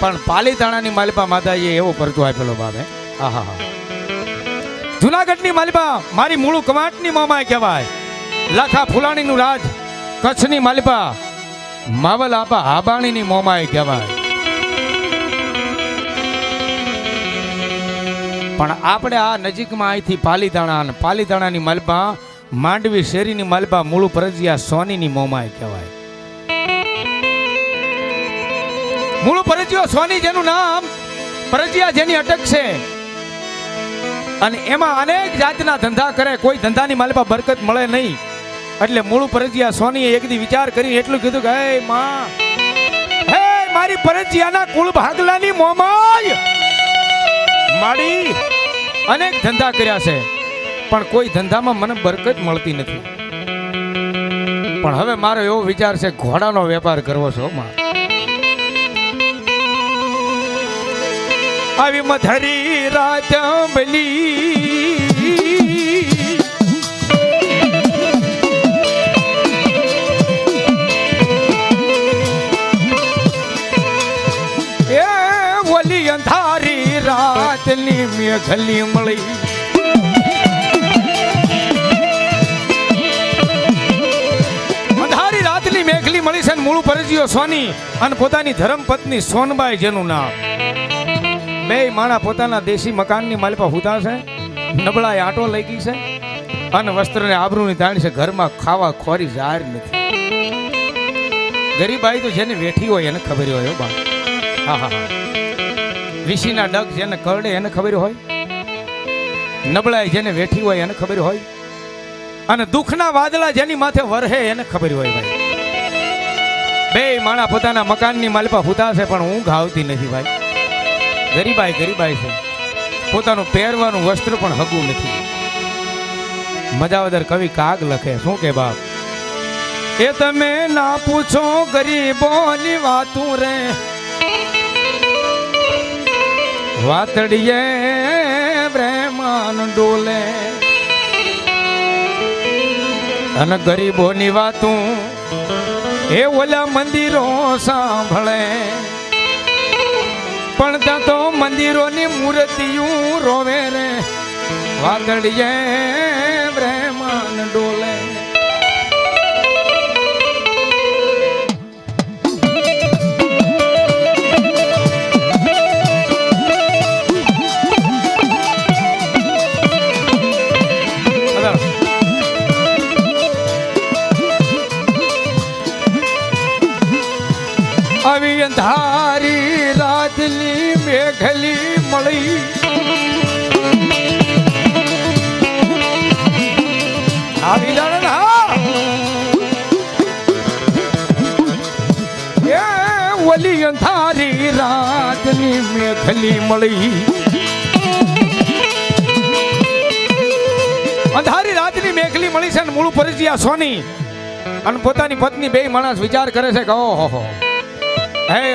પણ પાલીતાણાની માલિપા માતાજીએ એવો પરચો આપેલો બાબે. આહા. હા જુનાગઢની માલિપા મારી મૂળું કવાંટની મોમાય કહેવાય. લાખા ફુલાણીનું રાજ, કચ્છની માલિપા માવલ આપા હાબાણીની મોમાએ કહેવાય. પણ આપણે આ નજીકમાં અહીંથી પાલીતાણા અને પાલીતાણાની માલિપા માંડવી શેરીની માલિપા મૂળું પરજિયા સોનીની મોમાએ કહેવાય. મૂળ પરજિયો સોની જેનું નામ પરજિયા જેની અટક છે. અને એમાં અનેક જાતના ધંધા કરે, કોઈ ધંધાની માલિપા બરકત મળે નહીં. એટલે મૂળ પરજીયા સોનીએ એક દી વિચાર કરી એટલું કીધું કે, હે માં, હે મારી પરજીયાના કુળ ભાગલાની મોમાય માડી અનેક ધંધા કર્યા છે, પણ કોઈ ધંધામાં મને બરકત મળતી નથી. પણ હવે મારો એવો વિચાર છે, ઘોડાનો વેપાર કરવો છો, માં. આવી મધરી રાત બલી એ ઓલી અંધારી રાતની મેઘલી મળી. મેઘલી મળી છે મૂળ પરજીઓ સોની અને પોતાની ધર્મપત્ની સોનબાઈ જેનું નામ. બે માણા પોતાના દેશી મકાનની માલિકા હુતા છે નબળાએ આટો લઈ ગઈ છે અને વસ્ત્રને આબરૂની તાણી છે, ઘરમાં ખાવા ખોરી જાહેર નથી. ગરીબાઈ તો જેને વેઠી હોય એને ખબર હોય બા હા હા હા. વિશીના ડગ જેને કરડે એને ખબર હોય. નબળાઈ જેને વેઠી હોય એને ખબર હોય. અને દુઃખના વાદળા જેની માથે વરહે એને ખબર હોય ભાઈ. બે માણા પોતાના મકાનની માલિપા હુતા છે, પણ ઊંઘ આવતી નથી ભાઈ. ગરીબાઈ ગરીબાઈ છે. પોતાનું પહેરવાનું વસ્ત્ર પણ હગું નથી. મજાવદર કવિ કાગ લખે, શું કે બાપ? એ તમે ના પૂછો ગરીબોની વાતું રે. વાતડીએ બ્રહ્માન ડોલે. અને ગરીબોની વાતું એ ઓલા મંદિરો સાંભળે. પણ ત્યાં તો મંદિરોની મૂર્તિયું રોવે રે વાદળીએ બ્રહ્માન ડોલે. આવી અંધારી મેઘલી મળી. અંધારી રાતની મેઘલી મળી છે ને મૂળ પરિચિયા સોની. અને પોતાની પત્ની બે માણસ વિચાર કરે છે કે, ઓહો, હો.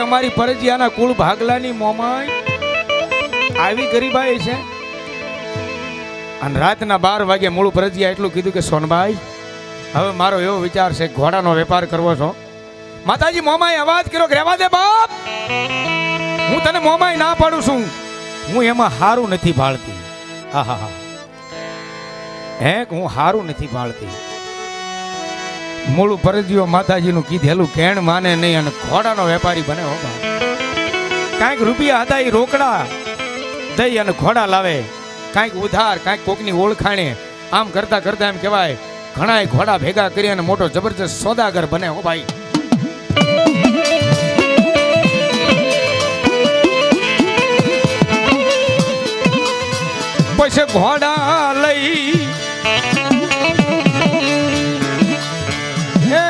અમારી પરજીયાના કુળ ભાગલાની મોમાય આવી ગરીબાઈ છે. અને રાતના બાર વાગે મૂળ પરજીયા એટલું કીધું કે સોનભાઈ હવે મારો એવો વિચાર છે ઘોડાનો વેપાર કરવો છો. માતાજી મોમાએ અવાજ કર્યો કે રહેવા દે બાપ. હું તને મોમાય ના પાડું છું. હું એમાં હારું નથી ભાળતી. હા હા. હા હે હારું નથી ભાળતી. મૂળ પરજીઓ માતાજીનું કીધેલું કેણ માને નહીં અને ઘોડાનો વેપારી બને હો કાંઈક રૂપિયા હતા એ રોકડા દઈ અને ઘોડા લાવે. કાંઈક ઉધાર, કાંઈક કોકની ઓળખાણે. આમ કરતા કરતા એમ કહેવાય, ઘણાય ઘોડા ભેગા કરી અને મોટો જબરજસ્ત સોદાગર બને હો ભાઈ. પછી ઘોડા લઈ. હે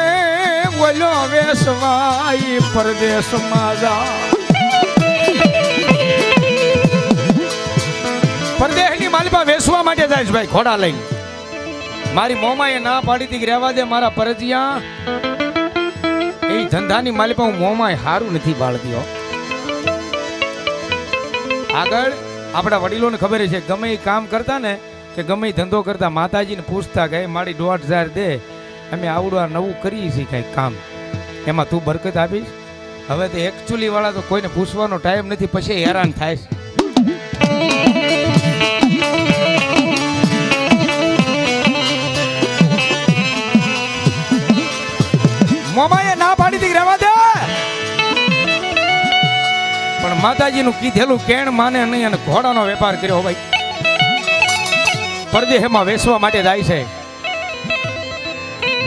બોલો વેસવાઈ પરદેશમાં જા. પરદેશની માલિપા વેસવા માટે જાય છે ભાઈ, ઘોડા લઈને. મારી મોમાએ ના પાડી હતી રહેવા દે મારા પરજિયા. એ ધંધાની માલિપા હું મોમાય હારું નથી બાળતી આગળ આપણા વડીલોને ખબર છે, ગમે એ કામ કરતા ને, કે ગમે એ ધંધો કરતા, માતાજીને પૂછતા કે મારી દોઢ હજાર દે, અમે આવડું આ નવું કરીએ છીએ કાંઈક કામ. એમાં તું બરકત આપીશ? હવે તો એકચ્યુઅલી વાળા તો કોઈને પૂછવાનો ટાઈમ નથી, પછી હેરાન થાય છે. મોમાએ માતાજીનું કીધેલું કેણ માને નહીં અને ઘોડાનો વેપાર કર્યો ભાઈ પરદેહમાં વેચવા માટે જાય છે.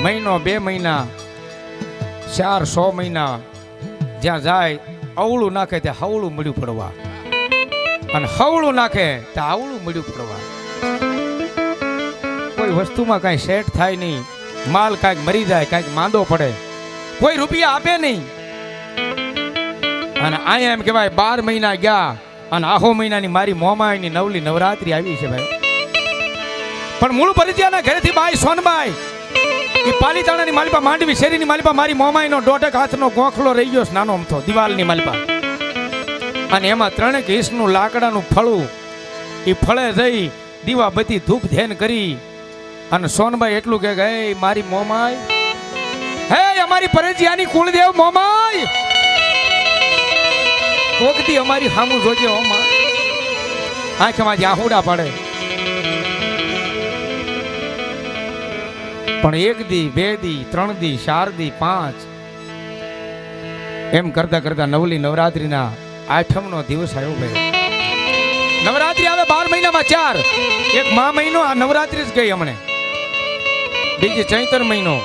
મહિનો, બે મહિના, ચાર, સો મહિના, જ્યાં જાય, અવળું નાખે ત્યાં હવળું મળ્યું પડવા. અને હવળું નાખે ત્યાં આવળું મળ્યું પડવા. કોઈ વસ્તુમાં કાંઈ સેટ થાય નહીં. માલ કાંઈક મરી જાય, કાંઈક માંદો પડે. કોઈ રૂપિયા આપે નહીં. અને અહીંયા કહેવાય, બાર મહિના ગયા અને આહો મહિનાની મારી મોમાયની નવલી નવરાત્રી આવી છે ભાઈ. પણ મૂળ પરિચયના ઘરેથી બાઈ સોનબાઈ, એ પાલીતાણાની માલિપા માંડવી શેરીની માલિપા મારી મોમાઈનો દોઢક હાથનો ગોખલો રહી ગયો નાનો અમથો દિવાલની માલિપા. અને એમાં ત્રણેક ઈસનું લાકડાનું ફળું, એ ફળે જઈ દીવા બધી ધૂપ ધ્યાન કરી. અને સોનબાઈ એટલું કે મારી મોમાઈ, હે અમારી પરજીયાની કુળદેવ મોમાઈ કોકતી અમારી સામું જોજે હો માં આંખમાં આહુડા પડે. પણ એક દી, બે દી, ત્રણ દી, ચાર દી, પાંચ. એમ કરતા કરતા નવલી નવરાત્રીના આઠમનો દિવસ આવ્યો ગયો. નવરાત્રી આવે બાર મહિનામાં ચાર. એક મા મહિનો, આ નવરાત્રી જ ગઈ હમણે બીજી ચૈતર મહિનો,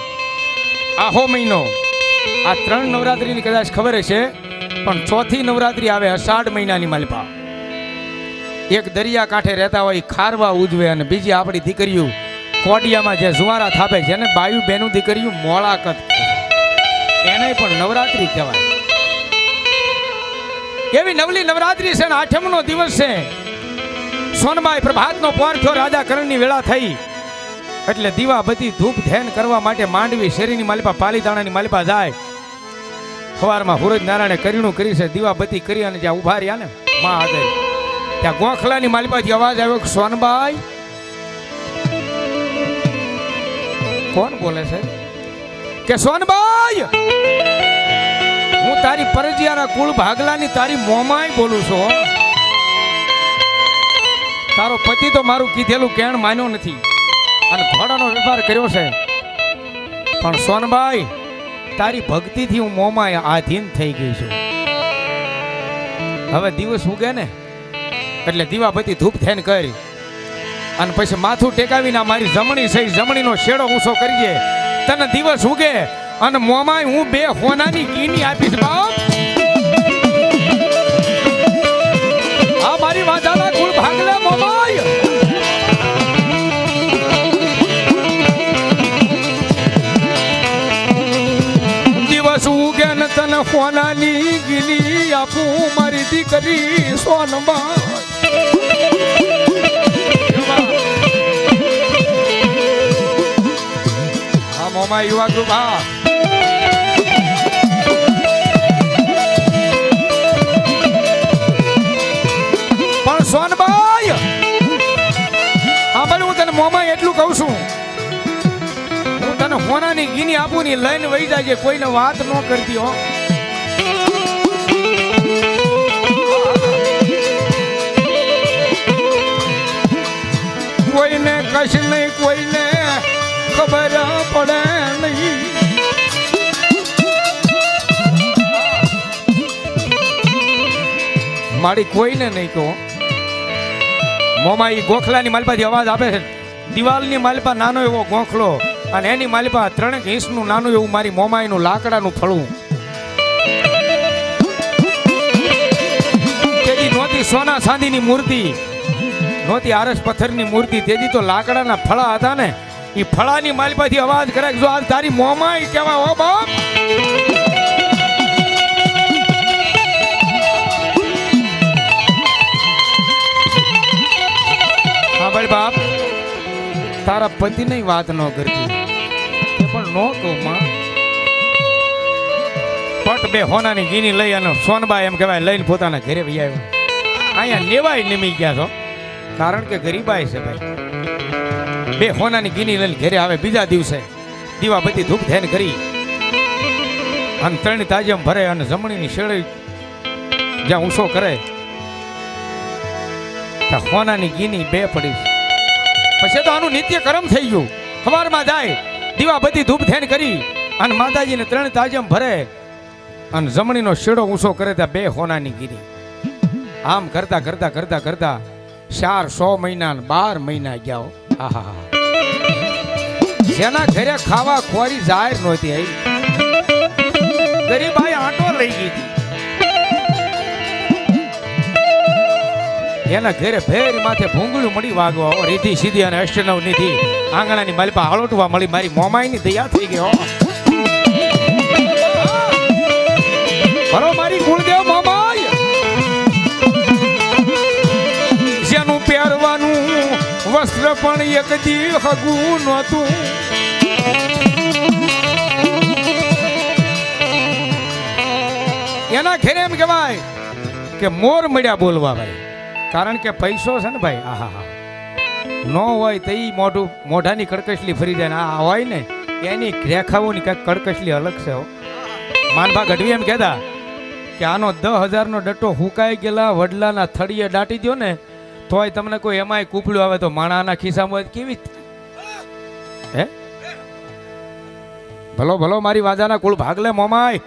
આહો મહિનો. આ ત્રણ નવરાત્રીની કદાચ ખબર હશે. પણ ચોથી નવરાત્રી આવે અષાઢ મહિનાની માલપા. એક દરિયા કાંઠે રહેતા હોય, ખારવા ઉજવે અને બીજી આપણી દીકરીઓ કોડિયામાં જે જુવારા થાપે જેને બાયુ બેનું દીકરીઓ મોળાકત એને પણ નવરાત્રી કહેવાય. એવી નવલી નવરાત્રી છે ને, આઠમનો દિવસ છે. સોનબાઈ પ્રભાતનો પોર થયો, રાજા કરણની વેળા થઈ. એટલે દીવા બધી ધૂપ ધ્યાન કરવા માટે માંડવી શેરીની માલિપા, પાલીતાણાની માલિપા જાય. સવારમાં હુરજ નારાયણે કરીણું કરી છે દીવાબત્તી કરી અને જ્યાં ઊભા રહ્યા ને માં આગળ ત્યાં ગોખલાની માલિપાથી અવાજ આવ્યો સોનબાઈ. કોણ બોલે છે? કે, સોનબાઈ, હું તારી પરજીયાના કુળ ભાગલાની તારી મોમાય બોલું છું તારો પતિ તો મારું કીધેલું કેણ માન્યો નથી. અને ઘોડાનો વેપાર કર્યો છે. પણ સોનબાઈ તારી ભક્તિથી હું મોમાં આધીન થઈ ગઈ છું. હવે દિવસ ઉગે ને, એટલે દીવાબત્તી ધૂપ થઈને કરી. અને પછી માથું ટેકાવીને મારી જમણી સહી જમણીનો શેડો ઊંચો કરીએ. તને દિવસ ઉગે અને મોમાય હું બે હોનાની કીની આપીશ બાપ. દિવસ તન ને તને હોનાની ગીલી આપું મારી દીકરી સોનમાં હા, મોમાં યુવા ગુભા. પણ સોનબાઈ, હા, ભલે હું તને મોમાં એટલું કહું છું. તને હોનાની ગીની આપું ની લઈને વહી જાય છે. કોઈને વાત ન કરતી હો. કોઈને કશ નહીં, કોઈને ખબર પડે નહીં. મારી કોઈને નહીં કહો. મોમાં એ ગોખલાની માલપાથી અવાજ આપે છે. દિવાલની માલપા નાનો એવો ગોખલો. અને એની માલિપા ત્રણેક ઈસનું નાનું એવું મારી મોમાઈનું લાકડાનું ફળું તેથી નહોતી સોના ચાંદીની મૂર્તિ, નહોતી આરસ પથ્થરની મૂર્તિ તેથી તો લાકડાના ફળા હતા ને. એ ફળાની માલિપાથી અવાજ કરે જો આજ તારી મોમાઈ કેવા હો બાપ. હા ભાઈ બાપ, તારા પતિની વાત ન કરતી. પણ નો માં. પટ બે હોનાની ગીની લઈ અને સોનબા એમ કહેવાય, લઈને પોતાના ઘરે ભાઈ આવ્યો. અહીંયા લેવાય નિમી ગયા છો. કારણ કે ગરીબાઈ છે ભાઈ. બે હોનાની ગીની લઈને ઘરે આવે બીજા દિવસે. દીવા બધી ધૂપ ધ્યાન કરી. અને ત્રણ તાજમ ભરે અને જમણીની શેળી જ્યાં ઊંસો કરે. ત્યાં હોનાની ગીની બે પડી. પછી તો આનું નિત્ય કરમ થઈ ગયું. સવારમાં જાય. દીવા બધી ધૂપ ધેન કરી અને માતાજીને ત્રણ તાજમ ભરે અને જમણીનો શેડો ઊંચો કરે ત્યાં બે હોનાની ગીરી. આમ કરતા કરતા કરતા કરતા ચાર સો મહિના બાર મહિના ગયા. આહા. જેના ઘરે ખાવા ખોરી જાહેર નહોતી આવી. ગરીબાઈ આટો લઈ ગઈ હતી એના ઘેરે ભેર માથે ભૂંગળું મળી વાગવા. રીધી સીધી અને અષ્ટનવ નિધિ આંગણાની માલિપા હળોટવા મળી. મારી મોમાઈની દયા થઈ ગઈ બરો મારી કુળદેવ મોમાઈ. જેનું પહેરવાનું વસ્ત્ર પણ એક દી હગું નહોતું. એના ઘેરે એમ કહેવાય કે મોર મળ્યા બોલવા ભાઈ કારણ કે પૈસો છે ને ભાઈ, આહા, હા. ન હોય તો એ મોઢું, મોઢાની કડકશલી ફરી જાય ને આ હોય ને, એની રેખાઓની કાંઈક કડકશલી અલગ છે માનભા ગઢવી એમ કહેતા કે આનો દસ હજારનો ડટ્ટો હુકાઈ ગયેલા વડલાના થળીએ દાટી દો ને, તોય તમને કોઈ એમાંય કૂપડું આવે તો માણાના ખિસ્સામાં કેવી હે? ભલો ભલો, મારી વાજાના કુળ ભાગલે મોમાય.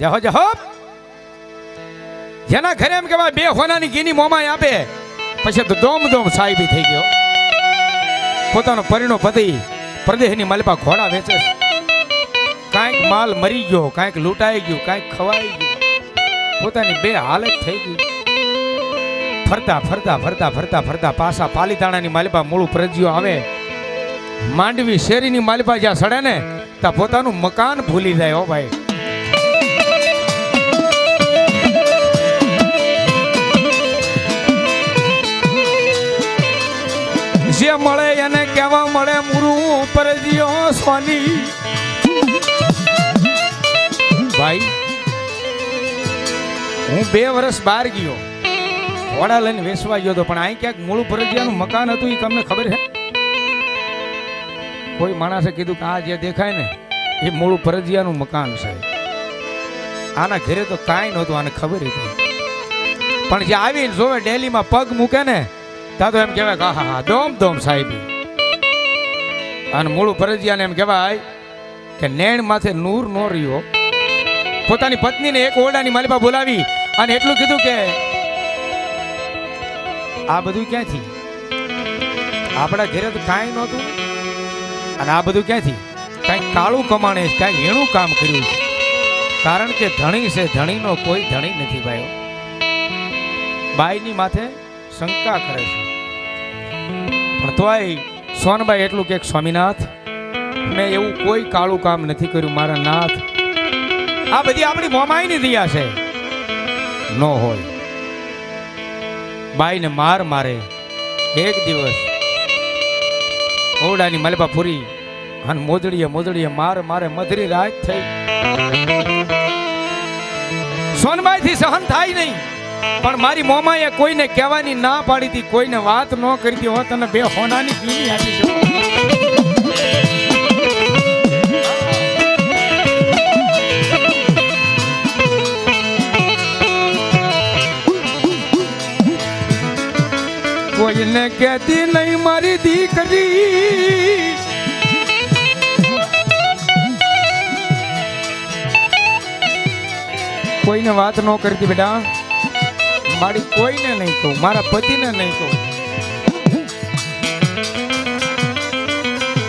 જહો જહો. જેના ઘરે એમ કહેવાય, બે હોનાની ગીની મોમાય આપે. પછી તો દોમ દોમ સાહેબી થઈ ગયો. પોતાનો પરિણો પતિ પ્રદેહની મલપા ઘોડા વેચે કાંઈક માલ મરી ગયો, કાંઈક લૂંટાઈ ગયું, કાંઈક ખવાઈ ગયું. પોતાની બે હાલત થઈ ગઈ. ફરતા ફરતા ફરતા ફરતા ફરતા પાછા પાલીતાણાની માલિપા મૂળ પ્રજ્યો આવે. માંડવી શેરીની માલિપા જ્યાં સડે ને, ત્યાં પોતાનું મકાન ભૂલી જાય હો ભાઈ. મળે એને કહેવા મળે, મુરું પરજીયો સોની. ભાઈ, હું બે વર્ષ બહાર ગયો. ઘોડા લઈને વેસવા ગયો હતો, પણ અહીં ક્યાંક મૂળ ફરજિયાનું મકાન હતું એ તમને ખબર છે? કોઈ માણસે કીધું કે આ જે દેખાય ને, એ મૂળ ફરજિયાનું મકાન છે. આના ઘરે તો કાંઈ નહોતું, આને ખબર હતી. પણ જે આવીને જોવે, ડેલીમાં પગ મૂકે ને ત્યાં તો એમ કહેવાય કે, હા હા દોમ દોમ, સાહેબી. અને મૂળ ફરજિયાને એમ કહેવાય કે, નેણ માથે નૂર નો રહ્યો. પોતાની પત્નીને એક ઓરડાની માલિબા બોલાવી અને એટલું કીધું કે, આ બધું ક્યાંથી? આપણા ઘરે તો કાંઈ નહોતું. અને આ બધું ક્યાંથી? કાંઈક કાળું કમાણે છે કાંઈક હીણું કામ કર્યું છે. કારણ કે ધણી છે, ધણીનો કોઈ ધણી નથી, ભાઈઓ. બાઈની માથે શંકા કરે છે. પણ તોય એટલું કે સ્વામીનાથ, મેં એવું કોઈ કાળું કામ નથી કર્યું, મારા નાથ. આ બધી આપણી મોમાઈની દયા છે. ન હોય. બાઈને માર મારે. એક દિવસ ઓરડાની મલબા પૂરી અને મોદડીએ મોદડીએ માર મારે મધરી રાત થઈ. સોનબાઈ થી સહન થાય નહીં. પણ મારી મોમાએ કોઈને કહેવાની ના પાડી હતી, કોઈને વાત ન કરી હતી. હોત અને બે હોનાની પીની આપી છે કોઈને કહેતી નહીં મારી દીકરી. કોઈને વાત ન કરતી બેટા. મારી કોઈને નહીં કહું, મારા પતિને નહીં કહું.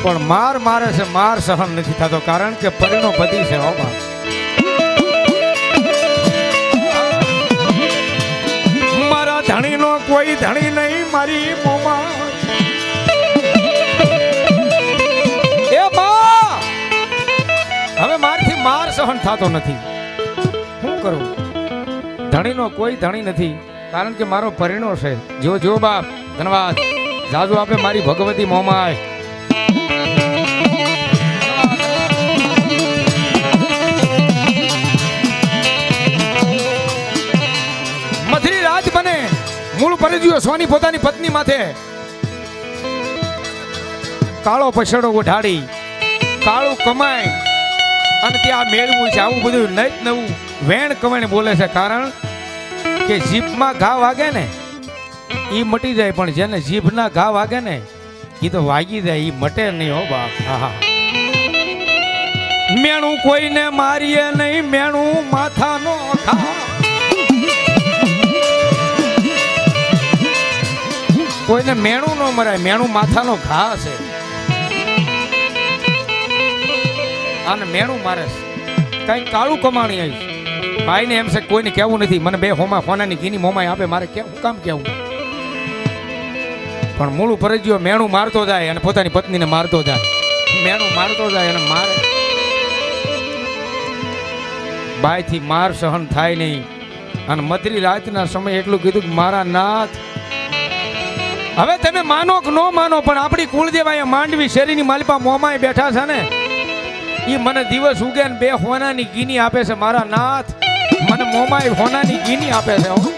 પણ માર મારે છે, માર સહન નથી થતો, કારણ કે પરિણો પતિ છે હો બા. મારા ધણીનો કોઈ ધણી નહીં, મારી મોમાં. એ હવે મારથી માર સહન થતો નથી. શું કરું? ધણીનો કોઈ ધણી નથી. કારણ કે મારો પરિણો છે. જો જો બાપ ધન્યવાદ જાજુ આપે મારી ભગવતી મોમાય. મૂળ પરિજ્યો સોની પોતાની પત્ની માથે. કાળો પછડો ઉઠાડી કાળું કમાય. અને ત્યાં મેળવું છે. આવું બધું નઈ નવું વેણ કવણ બોલે છે? કારણ કે જીભમાં ઘા વાગે ને એ મટી જાય, પણ જેને જીભના ઘા વાગે ને એ તો વાગી જાય એ મટે નહીં હો બાપ. હા મેણું કોઈને મારીએ નહીં, મેણું માથાનો ખા કોઈને મેણું ન મરાય, મેણું માથાનો ઘા છે. અને મેણું મારે કઈ કાળું કમાણી આવીશ ભાઈને એમ છે કોઈને કહેવું નથી. મને બે હોમા ફોનાની ઘીની મોમાય આપે, મારે કે હું કામ કેવું પણ મૂળ ફરજીઓ મેણું મારતો જાય અને પોતાની પત્નીને મારતો જાય. મેણું મારતો જાય અને મારે બાયથી માર સહન થાય નહીં. અને મધરી રાતના સમયે એટલું કીધું કે મારા નાથ હવે તમે માનો કે ન માનો, પણ આપણી કુળદેવાએ માંડવી શેરીની માલિપા મોમાએ બેઠા છે ને એ મને દિવસ ઉગે ને બે હોનાની ગીની આપે છે મારા નાથ. મને મોમાએ હોનાની ગીની આપે છે હો.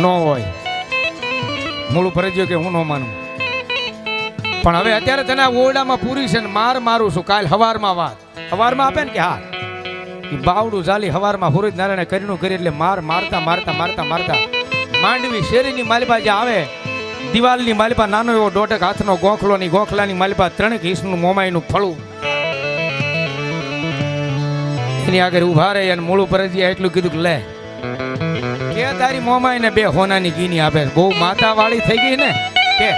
ન હોય. મૂળ ફરજ્યો કે હું ન માનું. પણ હવે અત્યારે તને ઓરડામાં પૂરી છે ને માર મારું છું. કાલ હવારમાં વાત. હવારમાં આપે ને કે હા. એ બાવડું ઝાલી હવારમાં હુરજ નારાયણે કરીનું કરી એટલે માર મારતા મારતા મારતા મારતા માંડવી શેરીની માલિપા જે આવે, દિવાલની માલિપા નાનો એવો દોઢક હાથનો ગોખલો ની ગોખલાની માલિપા ત્રણેક હિસનું મોમાઈનું ફળું. એની આગળ ઊભા રહી અને મૂળ પરજી એટલું કીધું લે, કે તારી મોમાઈને બે હોનાની ગીની આપે. બહુ માતા વાળી થઈ ગઈ ને, કે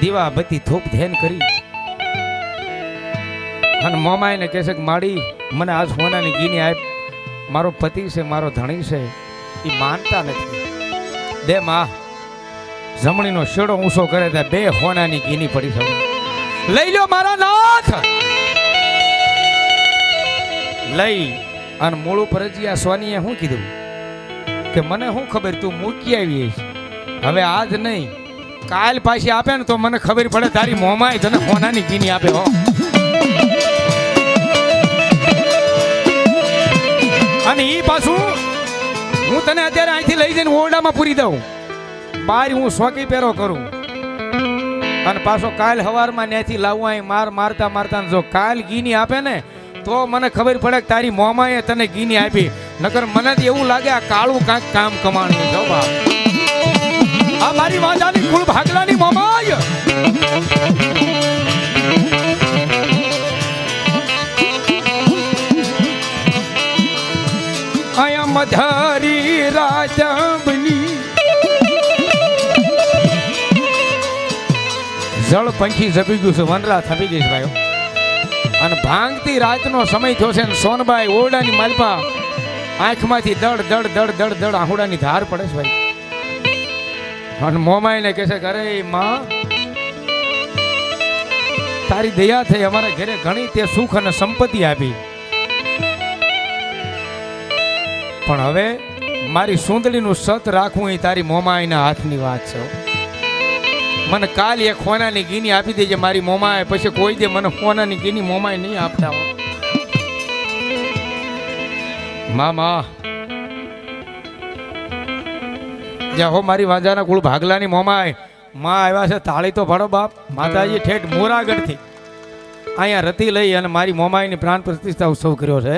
દીવા બત્તી થોપ ધ્યાન કરી. અને મોમાઈને કહે છે કે, માડી, મને આજ હોનાની ગીની આપ, મારો પતિ છે, મારો ધણી છે એ માનતા નથી. બે માં, જમણીનો શેડો ઊંચો કરે ત્યાં બે હોનાની ગીની પડી શકે લઈ લો મારા નાથ લઈ અને મૂળ ફરજિયા સ્વાનીએ શું કીધું? કે મને શું ખબર તું મૂકી આવી હવે આજ નહીં. કાલ પાછી આપે ને તો મને ખબર પડે તારી મોમાય તને કોનાની ગીની આપે, હો. અને એ પાછું હું તને અત્યારે અહીંથી લઈ જઈને ઓરડામાં પૂરી દઉં. બાર હું શોકી પહેરો કરું. અને પાછો કાલ હવારમાં ત્યાંથી લાવવા માર મારતા મારતા જો કાલ ગીની આપે ને તો મને ખબર પડે કે તારી મોમાએ તને ગીની આપી. નકર મને જ એવું લાગે આ કાળું કાંઈક કામ કમાણું જો બાપ. આ મારી વાંજાની કુલ ભાગલાની મોમાય. આયા મધારી રાજબની જળ પંખી જપી ગયું છે. વનરા થપી છે ભાઈઓ. અને ભાંગતી રાતનો સમય થયો છે ને સોનબાઈ ઓરડાની માલપા આંખમાંથી દડ દડ દડ દડ દડ આહુડાની ધાર પડે છે ભાઈ અને મોમાઈને કહે છે અરે માં, તારી દયા થઈ, અમારા ઘરે ઘણી તે સુખ અને સંપત્તિ આપી પણ હવે મારી સુંદડીનું સત રાખવું એ તારી મોમાઈના હાથની વાત છે. મને કાલ એક ખોનાની ગીની આપી દેજે મારી મોમાએ, પછી કોઈ દે મને ખોનાની ગીની મોમાએ નહીં આપતા મામા. જા હો મારી વાંજાના કુળ ભાગલાની મોમાએ. માં આવ્યા છે તાળી તો ભણો બાપ. માતાજી ઠેઠ મોરાગઢથી અહીંયા રતી લઈ અને મારી મોમાઈની પ્રાણ પ્રતિષ્ઠા ઉત્સવ કર્યો છે.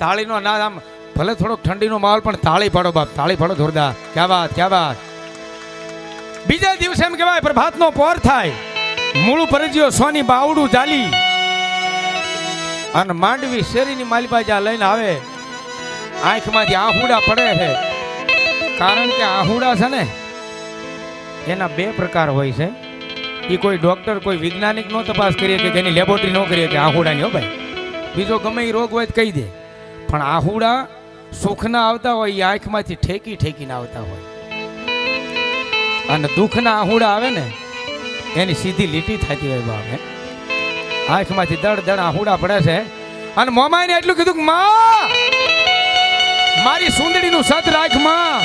તાળીનો ના આમ ભલે થોડોક ઠંડીનો માહોલ, પણ તાળી પાડો બાપ, તાળી પાડો જોરદાર. ક્યાં વાત ક્યાં વાત? બીજા દિવસે એમ કહેવાય, પ્રભાતનો પોર થાય. મૂળ પરજીઓ સોની બાવડું ચાલી અને માંડવી શેરીની માલિબાજા લઈને આવે. આંખમાંથી આહુડા પડે છે. કારણ કે આહુડા છે ને, એના બે પ્રકાર હોય છે. એ કોઈ ડોક્ટર કોઈ વૈજ્ઞાનિક નો તપાસ કરીએ કે તેની લેબોરેટરી ન કરીએ કે આહુડાની હો ભાઈ. બીજો ગમે એ રોગ હોય તો કહી દે. પણ આહુડા સુખના આવતા હોય એ આંખમાંથી ઠેકી ઠેકીને આવતા હોય. અને દુઃખના આહુડા આવે ને, એની સીધી લીટી થતી હોય બાપ આંખમાંથી દડ દડ આહુડા પડે છે. અને મોમાઈને એટલું કીધું કે, માં, મારી સુંદડીનું સત રાખ, માં.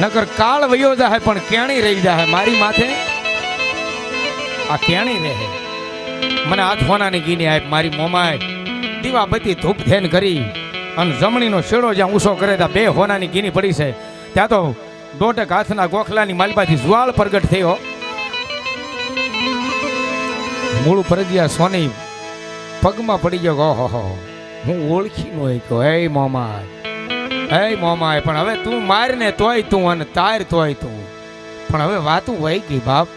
નકર કાળ વયો જાય પણ કેણી રહી જાય મારી માથે. આ કેણી રહે. મને હાથ ફોનાની ગીની આપ, મારી મોમાય દીવા બત્તી ધૂપ ધેન કરી અને જમણીનો શેડો જ્યાં ઊંચો કરે ત્યાં બે હોનાની ગીની પડી છે. ત્યાં તો દોઢેક હાથના ગોખલાની માલબાથી જ્વાળ પ્રગટ થયો. મૂળ ફરજિયા સોની પગમાં પડી ગયો, ઓહો, હું ઓળખી નો કહો એ મોમા એ મોમા પણ હવે તું માર ને તોય તું અને તાર તોય તું. પણ હવે વાતું વહી ગઈ બાપ.